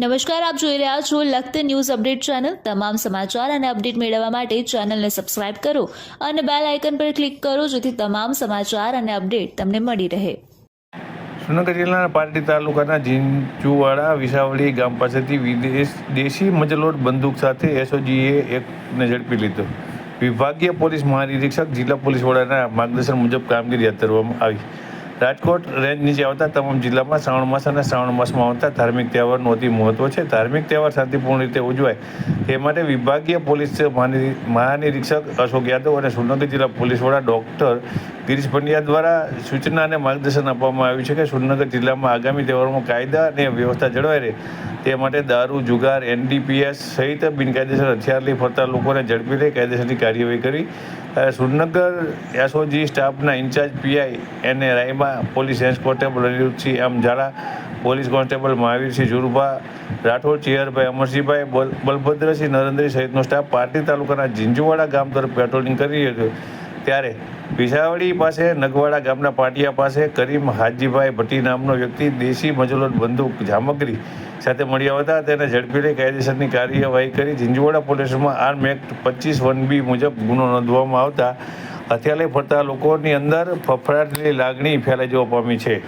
નમસ્કાર, આપ જોઈ રહ્યા છો લખત ન્યૂઝ અપડેટ ચેનલ. તમામ સમાચાર અને અપડેટ મેળવવા માટે ચેનલને સબસ્ક્રાઇબ કરો અને બેલ આઇકન પર ક્લિક કરો, જેથી તમામ સમાચાર અને અપડેટ તમને મળી રહે. સુરનગર જિલ્લાના પાટડી તાલુકાના જીંચુવાડા વિસાવળી ગામ પાસેથી વિદેશ, દેશી મજલોટ બંદૂક સાથે એસઓજીએ એકને ઝડપી લીધો. વિભાગીય પોલીસ મહાનિરીક્ષક, જિલ્લા પોલીસ વડાના માર્ગદર્શન મુજબ કામગીરી હાથ ધરવામાં આવી. રાજકોટ રેન્જ નીચે આવતા તમામ જિલ્લામાં શ્રાવણ માસ અને શ્રાવણ માસમાં આવતા ધાર્મિક તહેવારનું અતિ મહત્વ છે. ધાર્મિક તહેવાર શાંતિપૂર્ણ રીતે ઉજવાય. તે માટે વિભાગીય પોલીસ મહાનિરીક્ષક અશોક યાદવ અને સુરનગર જિલ્લા પોલીસ વડા ડૉક્ટર ગિરીશ પંડ્યા દ્વારા સૂચના અને માર્ગદર્શન આપવામાં આવ્યું છે કે સુરનગર જિલ્લામાં આગામી તહેવારોમાં કાયદા અને વ્યવસ્થા જળવાઈ રહે. તે માટે દારૂ, જુગાર, એનડીપીએસ સહિત બિનકાયદેસર હથિયાર લઈ ફરતા લોકોને ઝડપી લઈ કાયદેસરની કાર્યવાહી કરી. સુરનગર એસઓજી સ્ટાફના ઇન્ચાર્જ પીઆઈ એને Rayma police range constable Aniruddhsinh M Jhala police constable Mahavirsinh Jurbha, Rathod ચિયરભાઈ Amarsinhbhai, બલ- બલભદ્રસિંહ નરેન્દ્રસિંહ સહિતનો સ્ટાફ પાટી તાલુકાના ઝીંઝુવાડા ગામ તરફ પેટ્રોલિંગ કરી રહ્યો ત્યારે વિસાવડી પાસે, નગવાડા ગામના પાટિયા પાસે કરીમ હાજીભાઈ ભટ્ટી નામનો વ્યક્તિ દેશી મજલોટ બંદૂક જામગરી સાથે મળ્યા હતા તેને ઝડપી લઈ કાયદેસરની કાર્યવાહી કરી ઝીંઝુવાડા પોલીસમાં આર્મ એક્ટ પચીસ વન બી મુજબ ગુનો નોંધવામાં આવતા હથિયાર ફરતા લોકોની અંદર ફફડાટની લાગણી ફેલાઈ જવા પામી છે.